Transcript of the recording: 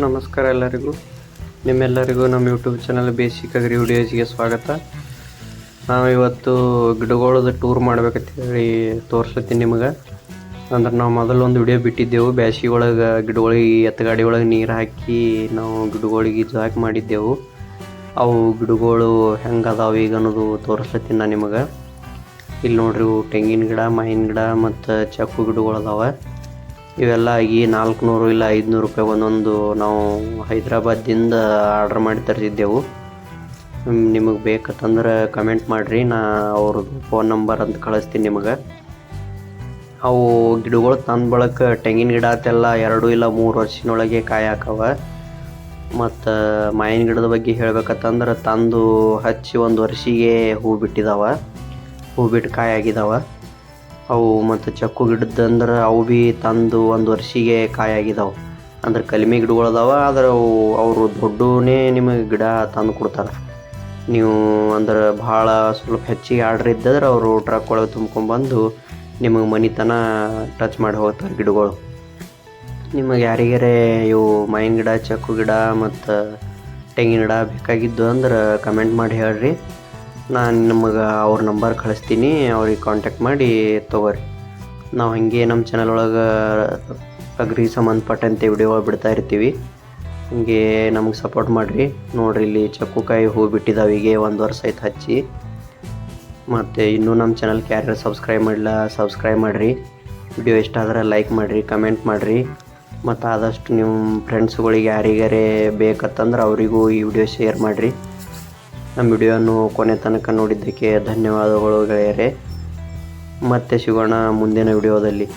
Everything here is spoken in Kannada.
ನಮಸ್ಕಾರ ಎಲ್ಲರಿಗೂ. ನಿಮ್ಮೆಲ್ಲರಿಗೂ ನಮ್ಮ ಯೂಟ್ಯೂಬ್ ಚಾನಲ್ ಬೇಸಿಕ್ ಅಗ್ರಿ ವಿಡಿಯೋಸ್ಗೆ ಸ್ವಾಗತ. ನಾವು ಇವತ್ತು ಗಿಡಗಳದ ಟೂರ್ ಮಾಡ್ಬೇಕಂತೇಳಿ ತೋರಿಸ್ಲತ್ತೀನಿ ನಿಮಗೆ. ಅಂದ್ರೆ ನಾವು ಮೊದಲು ಒಂದು ವಿಡಿಯೋ ಬಿಟ್ಟಿದ್ದೆವು. ಬ್ಯಾಸಿ ಒಳಗೆ ಗಿಡಗಳಿಗೆ ಎತ್ತಗಾಡಿ ಒಳಗೆ ನೀರು ಹಾಕಿ ನಾವು ಗಿಡಗಳಿಗೆ ಜಾಕ್ ಮಾಡಿದ್ದೆವು. ಅವು ಗಿಡಗಳು ಹೆಂಗೆ ಈಗ ಅನ್ನೋದು ತೋರಿಸ್ಲತ್ತೀನಿ ನಾನು ನಿಮಗೆ. ಇಲ್ಲಿ ನೋಡ್ರಿ ತೆಂಗಿನ ಗಿಡ, ಮಾವಿನ ಗಿಡ ಮತ್ತು ಚಕ್ಕು ಗಿಡಗಳು ಅದಾವ. ಇವೆಲ್ಲ ಈ ನಾಲ್ಕುನೂರು ಇಲ್ಲ ಐದುನೂರು ರೂಪಾಯಿ ಒಂದೊಂದು ನಾವು ಹೈದ್ರಾಬಾದಿಂದ ಆರ್ಡ್ರ್ ಮಾಡಿ ತರಿಸಿದ್ದೆವು. ನಿಮಗೆ ಬೇಕಂತಂದ್ರೆ ಕಮೆಂಟ್ ಮಾಡಿರಿ, ನಾ ಅವ್ರದ್ದು ಫೋನ್ ನಂಬರ್ ಅಂತ ಕಳಿಸ್ತೀನಿ ನಿಮಗೆ. ಅವು ಗಿಡಗಳು ತಂದ ಬಳಕ ತೆಂಗಿನ ಗಿಡ ಆತೆಲ್ಲ ಎರಡು ಇಲ್ಲ ಮೂರು ವರ್ಷದೊಳಗೆ ಕಾಯಿ ಹಾಕವ ಮತ್ತು ಮಾವಿನ ಗಿಡದ ಬಗ್ಗೆ ಹೇಳ್ಬೇಕಂತಂದ್ರೆ ತಂದು ಹಚ್ಚಿ ಒಂದು ವರ್ಷಿಗೆ ಹೂ ಬಿಟ್ಟಿದ್ದಾವೆ ಹೂ ಬಿಟ್ಟು ಕಾಯಿ ಅವು ಮತ್ತು ಚಕ್ಕು ಗಿಡದಂದ್ರೆ ಅವು ಭೀ ತಂದು ಒಂದು ವರ್ಷಿಗೆ ಕಾಯಿ ಆಗಿದಾವೆ ಅಂದ್ರೆ ಕಲಿಮೆ ಗಿಡಗಳು ಅದಾವ, ಆದ್ರೆ ಅವು, ಅವರು ದೊಡ್ಡನೇ ನಿಮಗೆ ಗಿಡ ತಂದು ಕೊಡ್ತಾರೆ. ನೀವು ಅಂದ್ರೆ ಭಾಳ ಸ್ವಲ್ಪ ಹೆಚ್ಚಿಗೆ ಆರ್ಡ್ರ್ ಇದ್ದರೆ ಅವರು ಟ್ರಕ್ ಒಳಗೆ ತುಂಬ್ಕೊಂಡ್ಬಂದು ನಿಮಗೆ ಮನಿತನ ಟಚ್ ಮಾಡಿ ಹೋಗ್ತಾರೆ ಗಿಡಗಳು. ನಿಮಗೆ ಯಾರಿಗಾರೆ ಇವು ಮಾವಿನ ಗಿಡ, ಚಕ್ಕು ಗಿಡ ಮತ್ತು ತೆಂಗಿನ ಗಿಡ ಬೇಕಾಗಿದ್ದು ಅಂದ್ರೆ ಕಮೆಂಟ್ ಮಾಡಿ ಹೇಳ್ರಿ. ನಾನು ನಿಮಗೆ ಅವ್ರ ನಂಬರ್ ಕಳಿಸ್ತೀನಿ, ಅವ್ರಿಗೆ ಕಾಂಟ್ಯಾಕ್ಟ್ ಮಾಡಿ ತೊಗೋರಿ. ನಾವು ಹಾಗೆ ನಮ್ಮ ಚಾನಲ್ ಒಳಗೆ ಅಗ್ರಿ ಸಂಬಂಧಪಟ್ಟಂತೆ ವಿಡಿಯೋ ಬಿಡ್ತಾ ಇರ್ತೀವಿ. ಹಂಗೆ ನಮಗೆ ಸಪೋರ್ಟ್ ಮಾಡಿರಿ. ನೋಡ್ರಿ ಇಲ್ಲಿ ಚಕ್ಕುಕಾಯಿ ಹೂ ಬಿಟ್ಟಿದ್ದಾವೆ ಹೀಗೆ ಒಂದು ವರ್ಷ ಆಯ್ತು ಹಚ್ಚಿ. ಮತ್ತು ಇನ್ನೂ ನಮ್ಮ ಚಾನಲ್ ಯಾರ್ಯಾರು ಸಬ್ಸ್ಕ್ರೈಬ್ ಮಾಡಿಲ್ಲ ಸಬ್ಸ್ಕ್ರೈಬ್ ಮಾಡಿರಿ. ವಿಡಿಯೋ ಇಷ್ಟ ಆದ್ರೆ ಲೈಕ್ ಮಾಡಿರಿ ಕಮೆಂಟ್ ಮಾಡಿರಿ. ಮತ್ತು ಆದಷ್ಟು ನಿಮ್ಮ ಫ್ರೆಂಡ್ಸ್ಗಳಿಗೆ ಯಾರಿಗಾರೇ ಬೇಕತ್ತಂದ್ರೆ ಅವರಿಗೂ ಈ ವಿಡಿಯೋ ಶೇರ್ ಮಾಡಿರಿ. ನಮ್ಮ ವಿಡಿಯೋನು ಕೊನೆ ತನಕ ನೋಡಿದ್ದಕ್ಕೆ ಧನ್ಯವಾದಗಳು ಗೆಳೆಯರೆ. ಮತ್ತೆ ಸಿಗೋಣ ಮುಂದಿನ ವಿಡಿಯೋದಲ್ಲಿ.